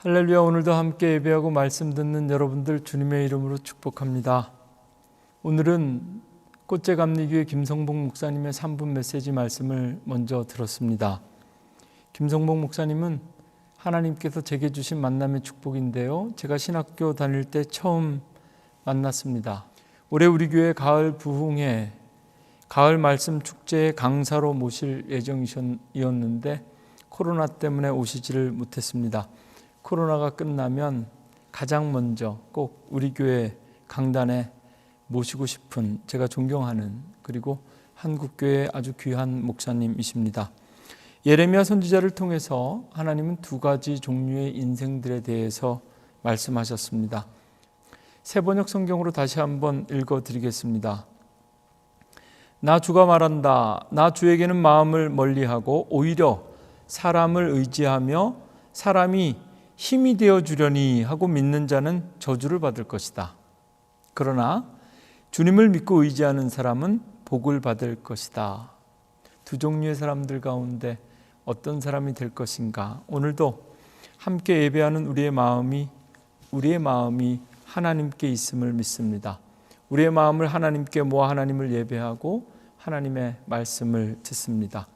할렐루야 오늘도 함께 예배하고 말씀 듣는 여러분들 주님의 이름으로 축복합니다. 오늘은 꽃제 감리교회 김성복 목사님의 3분 메시지 말씀을 먼저 들었습니다. 김성복 목사님은 하나님께서 제게 주신 만남의 축복인데요. 제가 신학교 다닐 때 처음 만났습니다. 올해 우리 교회 가을 부흥회 가을 말씀 축제의 강사로 모실 예정이었는데 코로나 때문에 오시지를 못했습니다. 코로나가 끝나면 가장 먼저 꼭 우리 교회 강단에 모시고 싶은 제가 존경하는 그리고 한국 교회 아주 귀한 목사님이십니다. 예레미야 선지자를 통해서 하나님은 두 가지 종류의 인생들에 대해서 말씀하셨습니다. 새 번역 성경으로 다시 한번 읽어 드리겠습니다. 나 주가 말한다. 나 주에게는 마음을 멀리하고 오히려 사람을 의지하며 사람이 힘이 되어 주려니 하고 믿는 자는 저주를 받을 것이다. 그러나 주님을 믿고 의지하는 사람은 복을 받을 것이다. 두 종류의 사람들 가운데 어떤 사람이 될 것인가? 오늘도 함께 예배하는 우리의 마음이 우리의 마음이 하나님께 있음을 믿습니다. 우리의 마음을 하나님께 모아 하나님을 예배하고 하나님의 말씀을 듣습니다.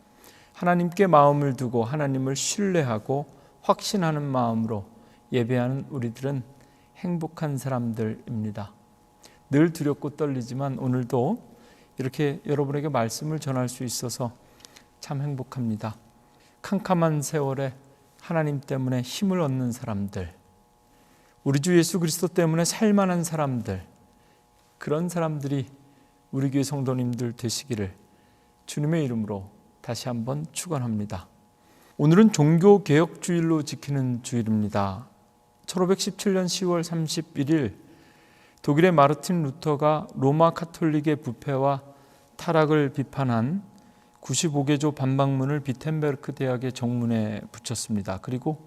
하나님께 마음을 두고 하나님을 신뢰하고 확신하는 마음으로 예배하는 우리들은 행복한 사람들입니다. 늘 두렵고 떨리지만 오늘도 이렇게 여러분에게 말씀을 전할 수 있어서 참 행복합니다. 캄캄한 세월에 하나님 때문에 힘을 얻는 사람들, 우리 주 예수 그리스도 때문에 살만한 사람들, 그런 사람들이 우리 교회 성도님들 되시기를 주님의 이름으로 다시 한번 축원합니다. 오늘은 종교 개혁 주일로 지키는 주일입니다. 1517년 10월 31일 독일의 마르틴 루터가 로마 카톨릭의 부패와 타락을 비판한 95개조 반박문을 비텐베르크 대학의 정문에 붙였습니다. 그리고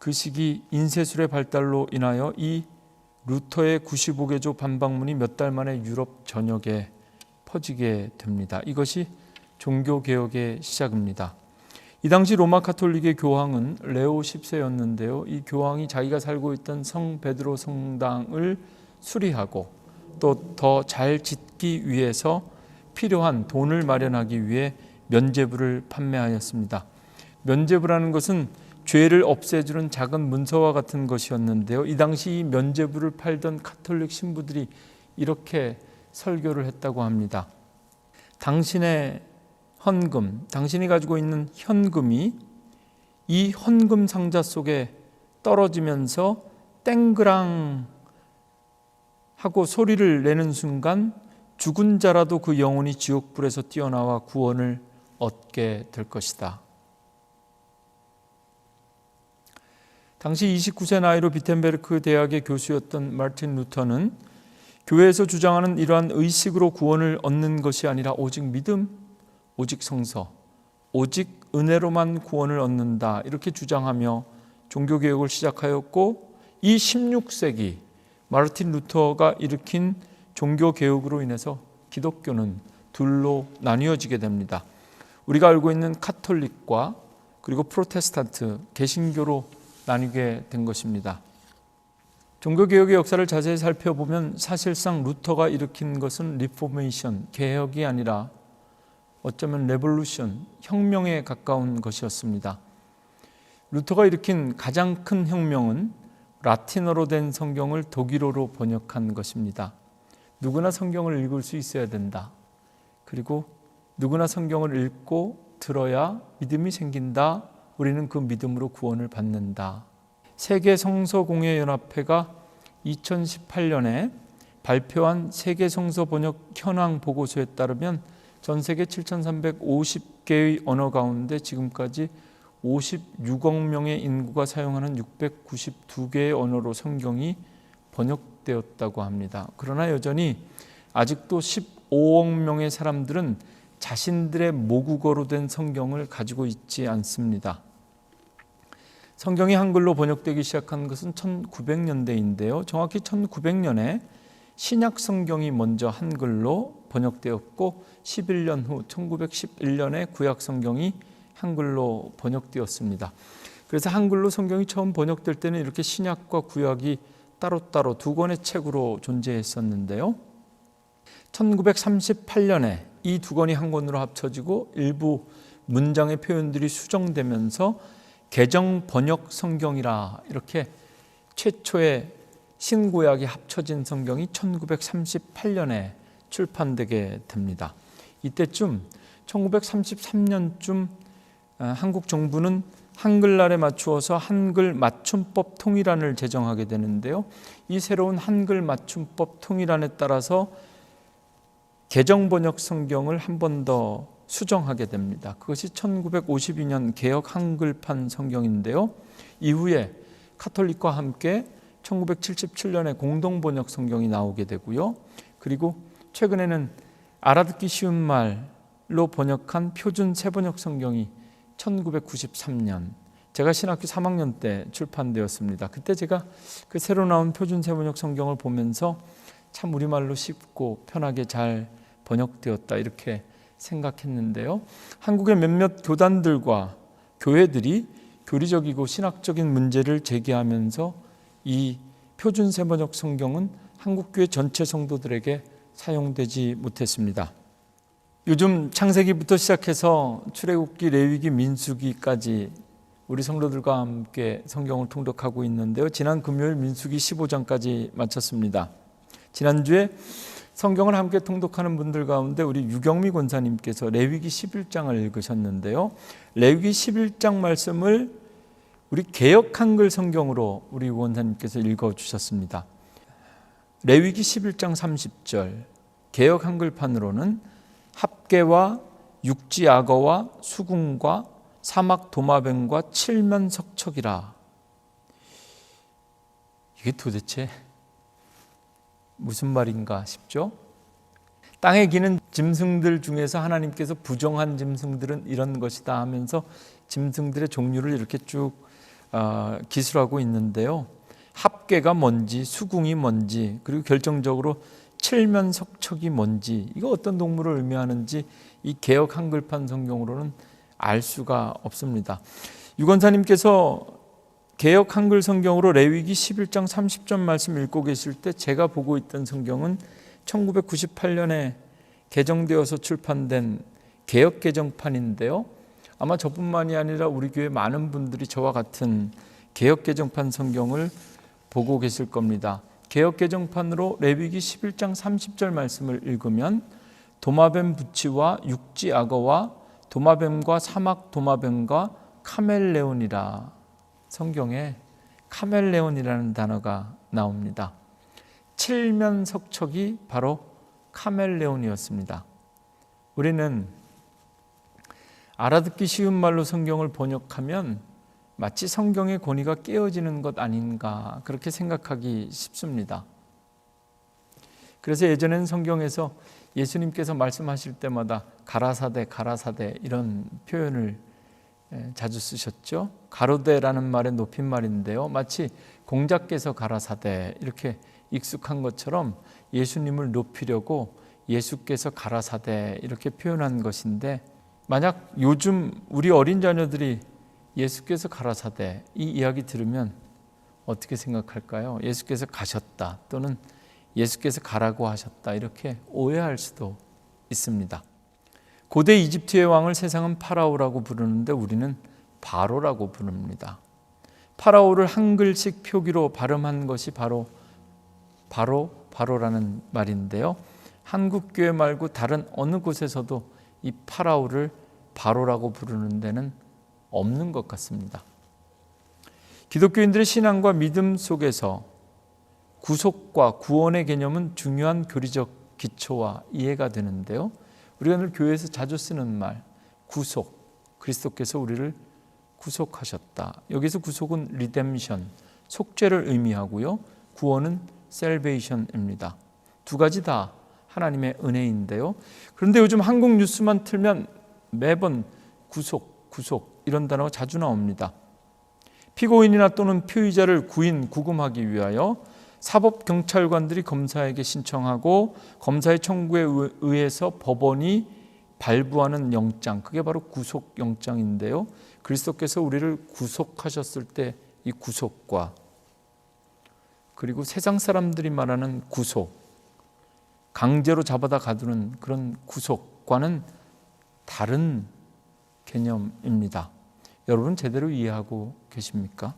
그 시기 인쇄술의 발달로 인하여 이 루터의 95개조 반박문이 몇 달 만에 유럽 전역에 퍼지게 됩니다. 이것이 종교 개혁의 시작입니다. 이 당시 로마 카톨릭의 교황은 레오 10세였는데요. 이 교황이 자기가 살고 있던 성 베드로 성당을 수리하고 또 더 잘 짓기 위해서 필요한 돈을 마련하기 위해 면제부를 판매하였습니다. 면제부라는 것은 죄를 없애주는 작은 문서와 같은 것이었는데요. 이 당시 이 면제부를 팔던 카톨릭 신부들이 이렇게 설교를 했다고 합니다. 당신의 헌금, 당신이 가지고 있는 현금이 이 헌금 상자 속에 떨어지면서 땡그랑 하고 소리를 내는 순간 죽은 자라도 그 영혼이 지옥불에서 뛰어나와 구원을 얻게 될 것이다. 당시 29세 나이로 비텐베르크 대학의 교수였던 마틴 루터는 교회에서 주장하는 이러한 의식으로 구원을 얻는 것이 아니라 오직 믿음, 오직 성서, 오직 은혜로만 구원을 얻는다 이렇게 주장하며 종교 개혁을 시작하였고 이 16세기 마르틴 루터가 일으킨 종교 개혁으로 인해서 기독교는 둘로 나뉘어지게 됩니다. 우리가 알고 있는 카톨릭과 그리고 프로테스탄트 개신교로 나뉘게 된 것입니다. 종교 개혁의 역사를 자세히 살펴보면 사실상 루터가 일으킨 것은 리포메이션 개혁이 아니라 어쩌면 레볼루션 혁명에 가까운 것이었습니다. 루터가 일으킨 가장 큰 혁명은 라틴어로 된 성경을 독일어로 번역한 것입니다. 누구나 성경을 읽을 수 있어야 된다. 그리고 누구나 성경을 읽고 들어야 믿음이 생긴다. 우리는 그 믿음으로 구원을 받는다. 세계 성서 공예 연합회가 2018년에 발표한 세계 성서 번역 현황 보고서에 따르면 전 세계 7,350개의 언어 가운데 지금까지 56억 명의 인구가 사용하는 692개의 언어로 성경이 번역되었다고 합니다. 그러나 여전히 아직도 15억 명의 사람들은 자신들의 모국어로 된 성경을 가지고 있지 않습니다. 성경이 한글로 번역되기 시작한 것은 1900년대인데요. 정확히 1900년에 신약 성경이 먼저 한글로 번역되었고 11년 후 1911년에 구약 성경이 한글로 번역되었습니다. 그래서 한글로 성경이 처음 번역될 때는 이렇게 신약과 구약이 따로따로 두 권의 책으로 존재했었는데요. 1938년에 이 두 권이 한 권으로 합쳐지고 일부 문장의 표현들이 수정되면서 개정 번역 성경이라 이렇게 최초의 신구약이 합쳐진 성경이 1938년에 출판되게 됩니다. 이때쯤 1933년쯤 어, 한국 정부는 한글날에 맞추어서 한글 맞춤법 통일안을 제정하게 되는데요. 이 새로운 한글 맞춤법 통일안에 따라서 개정 번역 성경을 한 번 더 수정하게 됩니다. 그것이 1952년 개혁 한글판 성경인데요. 이후에 카톨릭과 함께 1977년에 공동 번역 성경이 나오게 되고요. 그리고 최근에는 알아듣기 쉬운 말로 번역한 표준 세번역 성경이 1993년 제가 신학교 3학년 때 출판되었습니다. 그때 제가 그 새로 나온 표준 세번역 성경을 보면서 참 우리말로 쉽고 편하게 잘 번역되었다 이렇게 생각했는데요. 한국의 몇몇 교단들과 교회들이 교리적이고 신학적인 문제를 제기하면서 이 표준 세번역 성경은 한국 교회 전체 성도들에게 사용되지 못했습니다. 요즘 창세기부터 시작해서 출애굽기, 레위기, 민수기까지 우리 성도들과 함께 성경을 통독하고 있는데요. 지난 금요일 민수기 15장까지 마쳤습니다. 지난주에 성경을 함께 통독하는 분들 가운데 우리 유경미 권사님께서 레위기 11장을 읽으셨는데요. 레위기 11장 말씀을 우리 개역 한글 성경으로 우리 원사님께서 읽어 주셨습니다. 레위기 11장 30절 개역 한글판으로는 합계와 육지 악어와 수궁과 사막 도마뱀과 칠면 석척이라. 이게 도대체 무슨 말인가 싶죠? 땅에 기는 짐승들 중에서 하나님께서 부정한 짐승들은 이런 것이다 하면서 짐승들의 종류를 이렇게 쭉 어, 기술하고 있는데요. 합계가 뭔지, 수궁이 뭔지, 그리고 결정적으로 칠면석척이 뭔지, 이거 어떤 동물을 의미하는지 이 개혁 한글판 성경으로는 알 수가 없습니다. 유건사님께서 개혁 한글 성경으로 레위기 11장 30절 말씀 읽고 계실 때 제가 보고 있던 성경은 1998년에 개정되어서 출판된 개혁 개정판인데요. 아마 저뿐만이 아니라 우리 교회 많은 분들이 저와 같은 개혁 개정판 성경을 보고 계실 겁니다. 개혁 개정판으로 레위기 11장 30절 말씀을 읽으면 도마뱀 부치와 육지 악어와 도마뱀과 사막 도마뱀과 카멜레온이라 성경에 카멜레온이라는 단어가 나옵니다. 칠면 석척이 바로 카멜레온이었습니다. 우리는 알아듣기 쉬운 말로 성경을 번역하면 마치 성경의 권위가 깨어지는 것 아닌가 그렇게 생각하기 쉽습니다. 그래서 예전에는 성경에서 예수님께서 말씀하실 때마다 가라사대 가라사대 이런 표현을 자주 쓰셨죠. 가로대라는 말의 높임말인데요. 마치 공자께서 가라사대 이렇게 익숙한 것처럼 예수님을 높이려고 예수께서 가라사대 이렇게 표현한 것인데 만약 요즘 우리 어린 자녀들이 예수께서 가라사대 이 이야기 들으면 어떻게 생각할까요? 예수께서 가셨다 또는 예수께서 가라고 하셨다 이렇게 오해할 수도 있습니다. 고대 이집트의 왕을 세상은 파라오라고 부르는데 우리는 바로라고 부릅니다. 파라오를 한글식 표기로 발음한 것이 바로 바로 바로라는 말인데요. 한국 교회 말고 다른 어느 곳에서도 이 파라오를 바로라고 부르는 데는 없는 것 같습니다. 기독교인들의 신앙과 믿음 속에서 구속과 구원의 개념은 중요한 교리적 기초와 이해가 되는데요. 우리가 늘 교회에서 자주 쓰는 말 구속 그리스도께서 우리를 구속하셨다. 여기서 구속은 리뎀션 속죄를 의미하고요. 구원은 셀베이션입니다. 두 가지 다 하나님의 은혜인데요. 그런데 요즘 한국 뉴스만 틀면 매번 구속, 구속 이런 단어가 자주 나옵니다. 피고인이나 또는 피의자를 구인, 구금하기 위하여 사법 경찰관들이 검사에게 신청하고 검사의 청구에 의해서 법원이 발부하는 영장, 그게 바로 구속 영장인데요. 그리스도께서 우리를 구속하셨을 때 이 구속과 그리고 세상 사람들이 말하는 구속, 강제로 잡아다 가두는 그런 구속과는 다른 개념입니다. 여러분 제대로 이해하고 계십니까?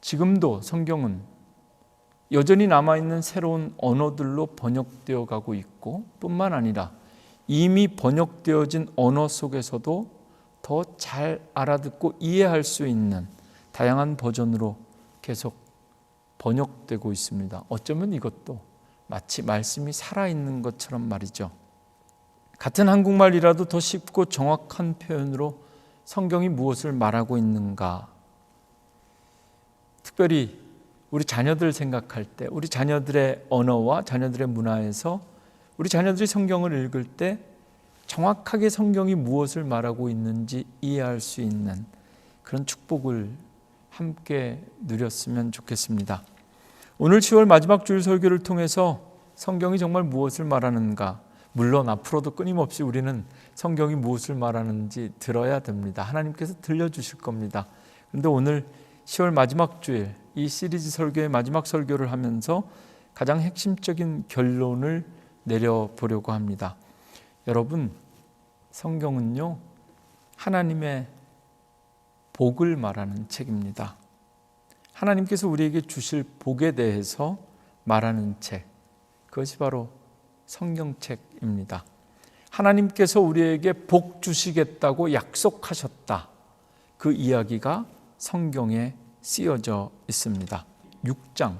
지금도 성경은 여전히 남아있는 새로운 언어들로 번역되어 가고 있고 뿐만 아니라 이미 번역되어진 언어 속에서도 더 잘 알아듣고 이해할 수 있는 다양한 버전으로 계속 번역되고 있습니다. 어쩌면 이것도 마치 말씀이 살아있는 것처럼 말이죠. 같은 한국말이라도 더 쉽고 정확한 표현으로 성경이 무엇을 말하고 있는가. 특별히 우리 자녀들 생각할 때, 우리 자녀들의 언어와 자녀들의 문화에서 우리 자녀들이 성경을 읽을 때 정확하게 성경이 무엇을 말하고 있는지 이해할 수 있는 그런 축복을 함께 누렸으면 좋겠습니다. 오늘 10월 마지막 주일 설교를 통해서 성경이 정말 무엇을 말하는가, 물론 앞으로도 끊임없이 우리는 성경이 무엇을 말하는지 들어야 됩니다. 하나님께서 들려주실 겁니다. 그런데 오늘 10월 마지막 주일 이 시리즈 설교의 마지막 설교를 하면서 가장 핵심적인 결론을 내려보려고 합니다. 여러분, 성경은요, 하나님의 복을 말하는 책입니다. 하나님께서 우리에게 주실 복에 대해서 말하는 책, 그것이 바로 성경책입니다. 하나님께서 우리에게 복 주시겠다고 약속하셨다. 그 이야기가 성경에 쓰여져 있습니다. 6장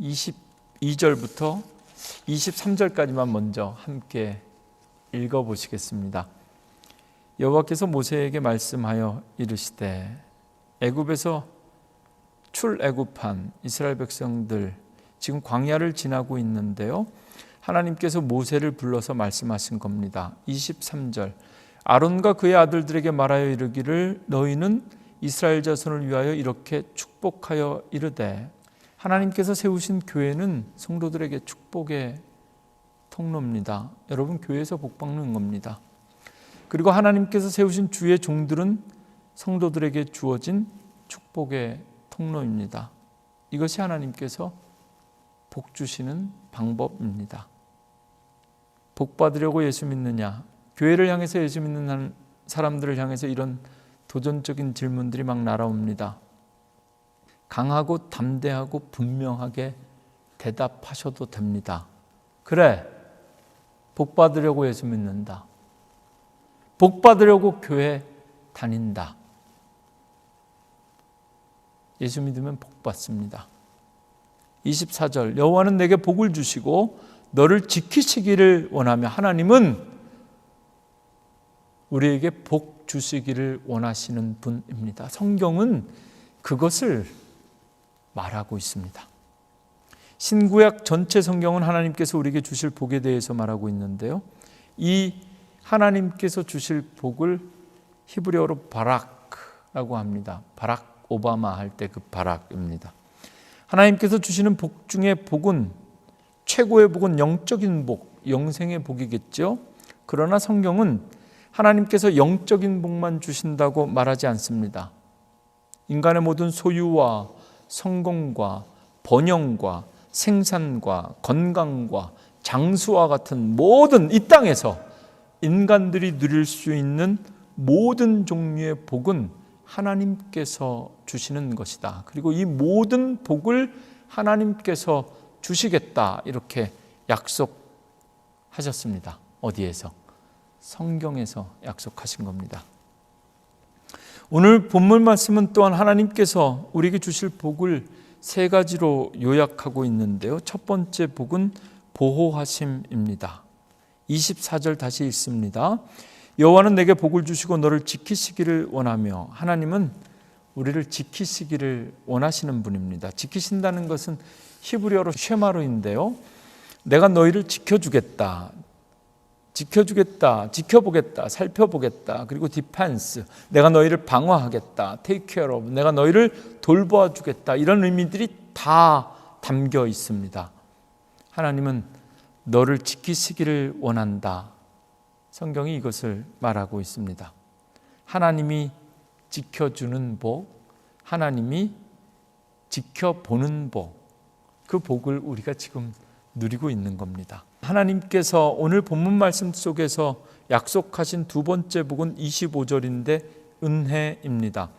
22절부터 23절까지만 먼저 함께 읽어 보시겠습니다. 여호와께서 모세에게 말씀하여 이르시되 애굽에서 출애굽한 이스라엘 백성들 지금 광야를 지나고 있는데요. 하나님께서 모세를 불러서 말씀하신 겁니다. 23절 아론과 그의 아들들에게 말하여 이르기를 너희는 이스라엘 자손을 위하여 이렇게 축복하여 이르되 하나님께서 세우신 교회는 성도들에게 축복의 통로입니다. 여러분 교회에서 복 받는 겁니다. 그리고 하나님께서 세우신 주의 종들은 성도들에게 주어진 축복의 통로입니다. 이것이 하나님께서 복 주시는 방법입니다. 복 받으려고 예수 믿느냐? 교회를 향해서 예수 믿는 사람들을 향해서 이런 도전적인 질문들이 막 날아옵니다. 강하고 담대하고 분명하게 대답하셔도 됩니다. 그래, 복 받으려고 예수 믿는다. 복 받으려고 교회 다닌다. 예수 믿으면 복 받습니다. 24절 여호와는 내게 복을 주시고 너를 지키시기를 원하며 하나님은 우리에게 복 주시기를 원하시는 분입니다. 성경은 그것을 말하고 있습니다. 신구약 전체 성경은 하나님께서 우리에게 주실 복에 대해서 말하고 있는데요. 이 하나님께서 주실 복을 히브리어로 바락라고 합니다. 바락 오바마 할 때 그 바락입니다. 하나님께서 주시는 복 중에 복은 최고의 복은 영적인 복, 영생의 복이겠죠. 그러나 성경은 하나님께서 영적인 복만 주신다고 말하지 않습니다. 인간의 모든 소유와 성공과 번영과 생산과 건강과 장수와 같은 모든 이 땅에서 인간들이 누릴 수 있는 모든 종류의 복은 하나님께서 주시는 것이다. 그리고 이 모든 복을 하나님께서 주시겠다. 이렇게 약속하셨습니다. 어디에서? 성경에서 약속하신 겁니다. 오늘 본문 말씀은 또한 하나님께서 우리에게 주실 복을 세 가지로 요약하고 있는데요. 첫 번째 복은 보호하심입니다. 24절 다시 읽습니다. 여호와는 내게 복을 주시고 너를 지키시기를 원하며 하나님은 우리를 지키시기를 원하시는 분입니다. 지키신다는 것은 히브리어로 쉐마르인데요. 내가 너희를 지켜주겠다. 지켜주겠다. 지켜보겠다. 살펴보겠다. 그리고 디펜스. 내가 너희를 방어하겠다. take care of. 내가 너희를 돌보아 주겠다. 이런 의미들이 다 담겨 있습니다. 하나님은 너를 지키시기를 원한다. 성경이 이것을 말하고 있습니다. 하나님이 지켜주는 복, 하나님이 지켜보는 복, 그 복을 우리가 지금 누리고 있는 겁니다. 하나님께서 오늘 본문 말씀 속에서 약속하신 두 번째 복은 25절인데 은혜입니다.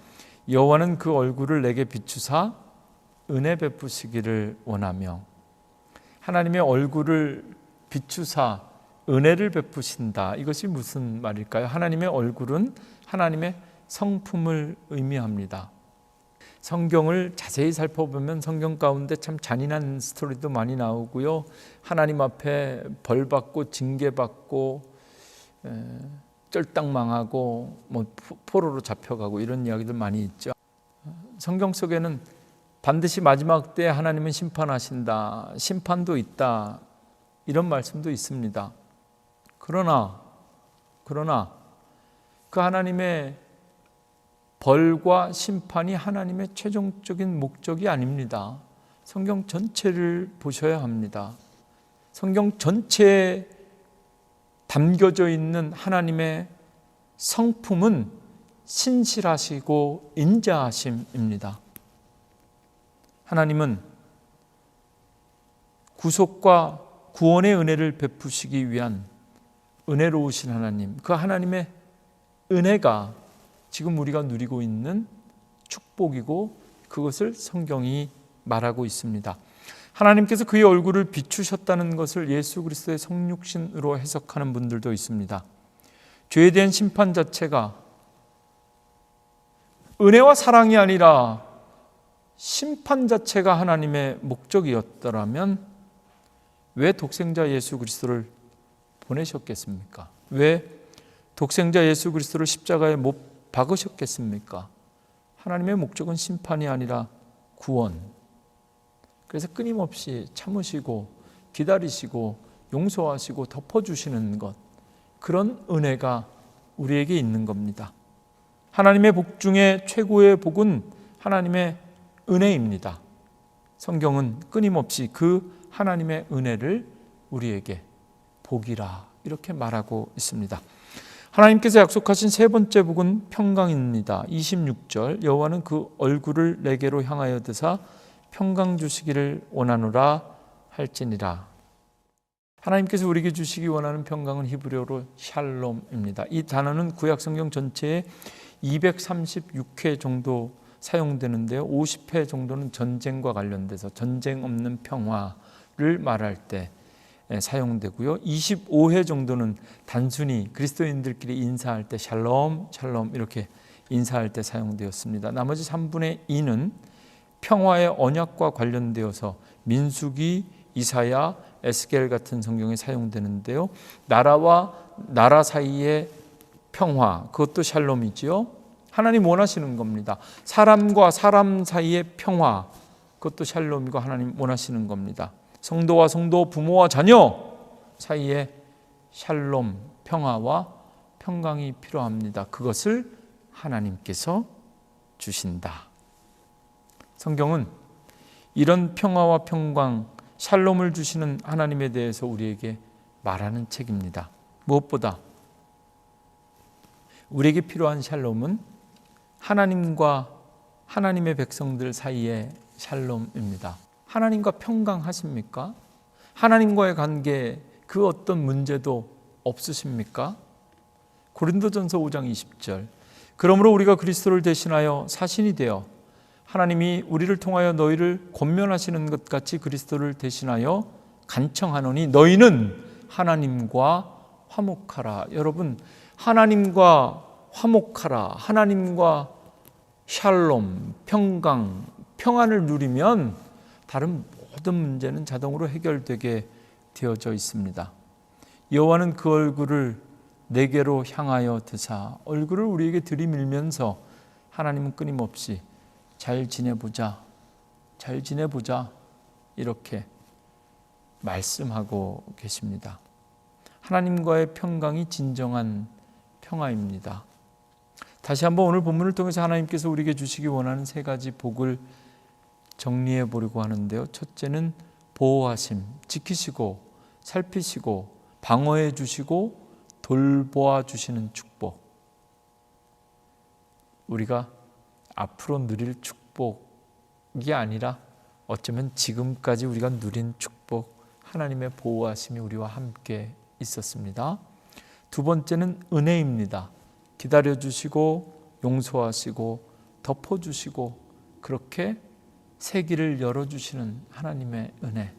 여호와는 그 얼굴을 내게 비추사 은혜 베푸시기를 원하며 하나님의 얼굴을 비추사 은혜를 베푸신다. 이것이 무슨 말일까요? 하나님의 얼굴은 하나님의 성품을 의미합니다. 성경을 자세히 살펴보면 성경 가운데 참 잔인한 스토리도 많이 나오고요. 하나님 앞에 벌 받고 징계 받고 쩔딱망하고 뭐 포로로 잡혀가고 이런 이야기들 많이 있죠. 성경 속에는 반드시 마지막 때 하나님은 심판하신다. 심판도 있다. 이런 말씀도 있습니다. 그러나 그러나 그 하나님의 벌과 심판이 하나님의 최종적인 목적이 아닙니다. 성경 전체를 보셔야 합니다. 성경 전체에 담겨져 있는 하나님의 성품은 신실하시고 인자하심입니다. 하나님은 구속과 구원의 은혜를 베푸시기 위한 은혜로우신 하나님, 그 하나님의 은혜가 지금 우리가 누리고 있는 축복이고 그것을 성경이 말하고 있습니다. 하나님께서 그의 얼굴을 비추셨다는 것을 예수 그리스도의 성육신으로 해석하는 분들도 있습니다. 죄에 대한 심판 자체가 은혜와 사랑이 아니라 심판 자체가 하나님의 목적이었더라면 왜 독생자 예수 그리스도를 보내셨겠습니까? 왜 독생자 예수 그리스도를 십자가에 못 박으셨겠습니까? 하나님의 목적은 심판이 아니라 구원. 그래서 끊임없이 참으시고 기다리시고 용서하시고 덮어주시는 것. 그런 은혜가 우리에게 있는 겁니다. 하나님의 복 중에 최고의 복은 하나님의 은혜입니다. 성경은 끊임없이 그 하나님의 은혜를 우리에게 복이라 이렇게 말하고 있습니다. 하나님께서 약속하신 세 번째 복은 평강입니다. 26절 여호와는 그 얼굴을 내게로 향하여 드사 평강 주시기를 원하노라 할지니라. 하나님께서 우리에게 주시기 원하는 평강은 히브리어로 샬롬입니다. 이 단어는 구약 성경 전체에 236회 정도 사용되는데요. 50회 정도는 전쟁과 관련돼서 전쟁 없는 평화를 말할 때 사용되고요. 25회 정도는 단순히 그리스도인들끼리 인사할 때 샬롬, 샬롬 이렇게 인사할 때 사용되었습니다. 나머지 3분의 2는 평화의 언약과 관련되어서 민수기, 이사야, 에스겔 같은 성경에 사용되는데요. 나라와 나라 사이의 평화, 그것도 샬롬이지요. 하나님 원하시는 겁니다. 사람과 사람 사이의 평화, 그것도 샬롬이고 하나님 원하시는 겁니다. 성도와 성도, 부모와 자녀 사이에 샬롬, 평화와 평강이 필요합니다. 그것을 하나님께서 주신다. 성경은 이런 평화와 평강, 샬롬을 주시는 하나님에 대해서 우리에게 말하는 책입니다. 무엇보다 우리에게 필요한 샬롬은 하나님과 하나님의 백성들 사이의 샬롬입니다. 하나님과 평강하십니까? 하나님과의 관계 그 어떤 문제도 없으십니까? 고린도전서 5장 20절. 그러므로 우리가 그리스도를 대신하여 사신이 되어 하나님이 우리를 통하여 너희를 권면하시는 것 같이 그리스도를 대신하여 간청하노니 너희는 하나님과 화목하라. 여러분, 하나님과 화목하라. 하나님과 샬롬, 평강, 평안을 누리면 다른 모든 문제는 자동으로 해결되게 되어져 있습니다. 여호와는 그 얼굴을 내게로 향하여 드사 얼굴을 우리에게 들이밀면서 하나님은 끊임없이 잘 지내보자, 잘 지내보자 이렇게 말씀하고 계십니다. 하나님과의 평강이 진정한 평화입니다. 다시 한번 오늘 본문을 통해서 하나님께서 우리에게 주시기 원하는 세 가지 복을 정리해 보려고 하는데요. 첫째는 보호하심, 지키시고 살피시고 방어해 주시고 돌보아 주시는 축복. 우리가 앞으로 누릴 축복이 아니라 어쩌면 지금까지 우리가 누린 축복, 하나님의 보호하심이 우리와 함께 있었습니다. 두 번째는 은혜입니다. 기다려 주시고 용서하시고 덮어 주시고 그렇게 새 길을 열어 주시는 하나님의 은혜.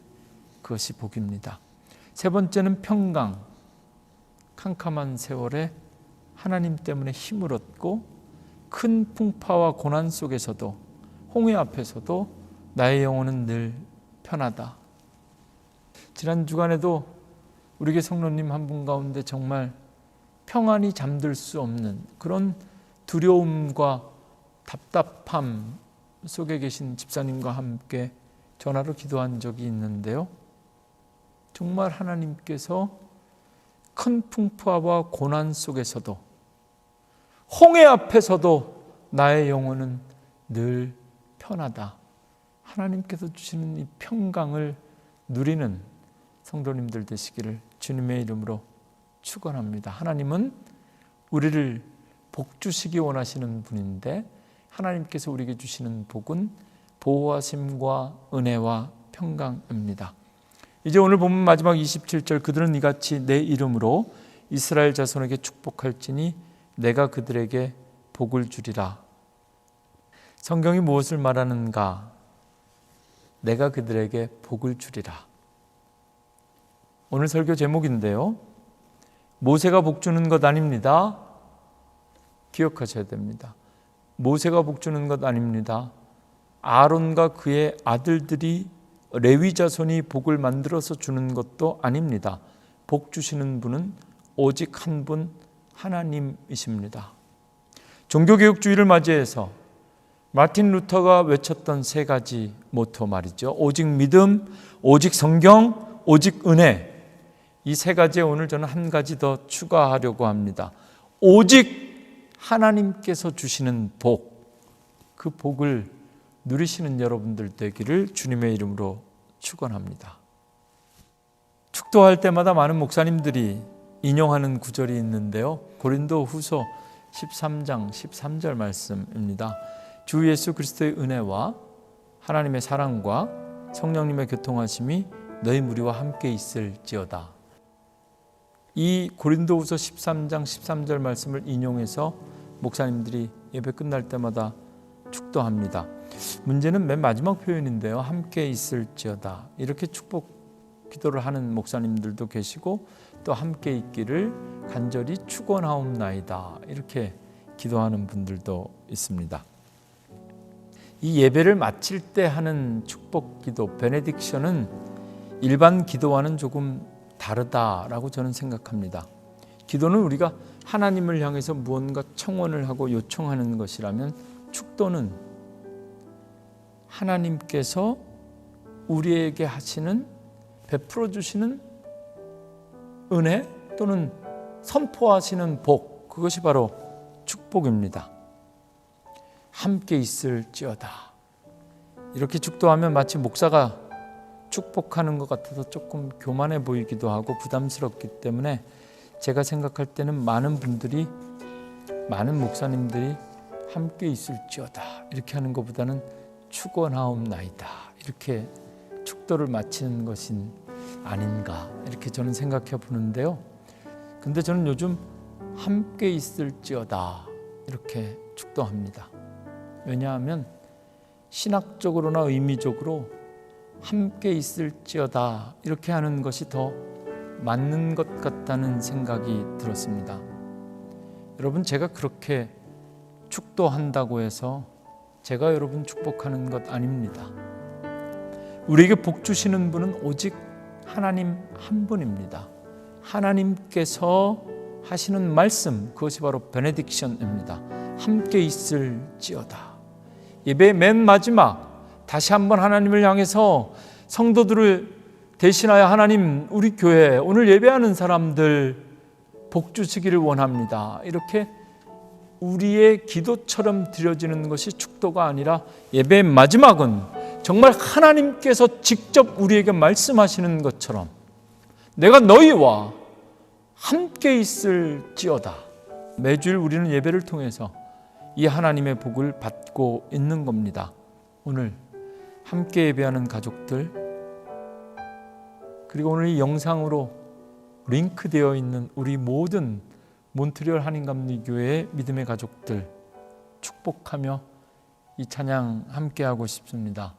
그것이 복입니다. 세 번째는 평강. 캄캄한 세월에 하나님 때문에 힘을 얻고 큰 풍파와 고난 속에서도 홍해 앞에서도 나의 영혼은 늘 편하다. 지난 주간에도 우리 교 성로님 한 분 가운데 정말 평안이 잠들 수 없는 그런 두려움과 답답함 속에 계신 집사님과 함께 전화로 기도한 적이 있는데요. 정말 하나님께서 큰 풍파와 고난 속에서도 홍해 앞에서도 나의 영혼은 늘 편하다. 하나님께서 주시는 이 평강을 누리는 성도님들 되시기를 주님의 이름으로 축원합니다. 하나님은 우리를 복 주시기 원하시는 분인데 하나님께서 우리에게 주시는 복은 보호하심과 은혜와 평강입니다. 이제 오늘 보면 마지막 27절 그들은 이같이 내 이름으로 이스라엘 자손에게 축복할지니 내가 그들에게 복을 주리라. 성경이 무엇을 말하는가? 내가 그들에게 복을 주리라. 오늘 설교 제목인데요. 모세가 복 주는 것 아닙니다. 기억하셔야 됩니다. 모세가 복 주는 것 아닙니다. 아론과 그의 아들들이 레위 자손이 복을 만들어서 주는 것도 아닙니다. 복 주시는 분은 오직 한 분 하나님이십니다. 종교개혁주의를 맞이해서 마틴 루터가 외쳤던 세 가지 모토 말이죠. 오직 믿음, 오직 성경, 오직 은혜. 이 세 가지에 오늘 저는 한 가지 더 추가하려고 합니다. 오직 하나님께서 주시는 복, 그 복을 누리시는 여러분들 되기를 주님의 이름으로 축원합니다. 축도할 때마다 많은 목사님들이 인용하는 구절이 있는데요. 고린도 후서 13장 13절 말씀입니다. 주 예수 그리스도의 은혜와 하나님의 사랑과 성령님의 교통하심이 너희 무리와 함께 있을지어다. 이 고린도후서 13장 13절 말씀을 인용해서 목사님들이 예배 끝날 때마다 축도합니다. 문제는 맨 마지막 표현인데요. 함께 있을지어다. 이렇게 축복 기도를 하는 목사님들도 계시고 또 함께 있기를 간절히 축원하옵나이다. 이렇게 기도하는 분들도 있습니다. 이 예배를 마칠 때 하는 축복 기도 베네딕션은 일반 기도와는 조금 다르다라고 저는 생각합니다. 기도는 우리가 하나님을 향해서 무언가 청원을 하고 요청하는 것이라면 축도는 하나님께서 우리에게 하시는 베풀어 주시는 은혜 또는 선포하시는 복 그것이 바로 축복입니다. 함께 있을지어다. 이렇게 축도하면 마치 목사가 축복하는 것 같아서 조금 교만해 보이기도 하고 부담스럽기 때문에 제가 생각할 때는 많은 분들이 많은 목사님들이 함께 있을지어다 이렇게 하는 것보다는 축원하옵나이다 이렇게 축도를 마치는 것인 아닌가 이렇게 저는 생각해 보는데요. 근데 저는 요즘 함께 있을지어다 이렇게 축도합니다. 왜냐하면 신학적으로나 의미적으로 함께 있을지어다 이렇게 하는 것이 더 맞는 것 같다는 생각이 들었습니다. 여러분 제가 그렇게 축도한다고 해서 제가 여러분 축복하는 것 아닙니다. 우리에게 복 주시는 분은 오직 하나님 한 분입니다. 하나님께서 하시는 말씀 그것이 바로 베네딕션입니다. 함께 있을지어다. 예배 맨 마지막 다시 한번 하나님을 향해서 성도들을 대신하여 하나님 우리 교회 오늘 예배하는 사람들 복 주시기를 원합니다. 이렇게 우리의 기도처럼 드려지는 것이 축도가 아니라 예배의 마지막은 정말 하나님께서 직접 우리에게 말씀하시는 것처럼 내가 너희와 함께 있을지어다. 매주일 우리는 예배를 통해서 이 하나님의 복을 받고 있는 겁니다. 오늘 함께 예배하는 가족들 그리고 오늘 이 영상으로 링크되어 있는 우리 모든 몬트리올 한인감리교회 믿음의 가족들 축복하며 이 찬양 함께 하고 싶습니다.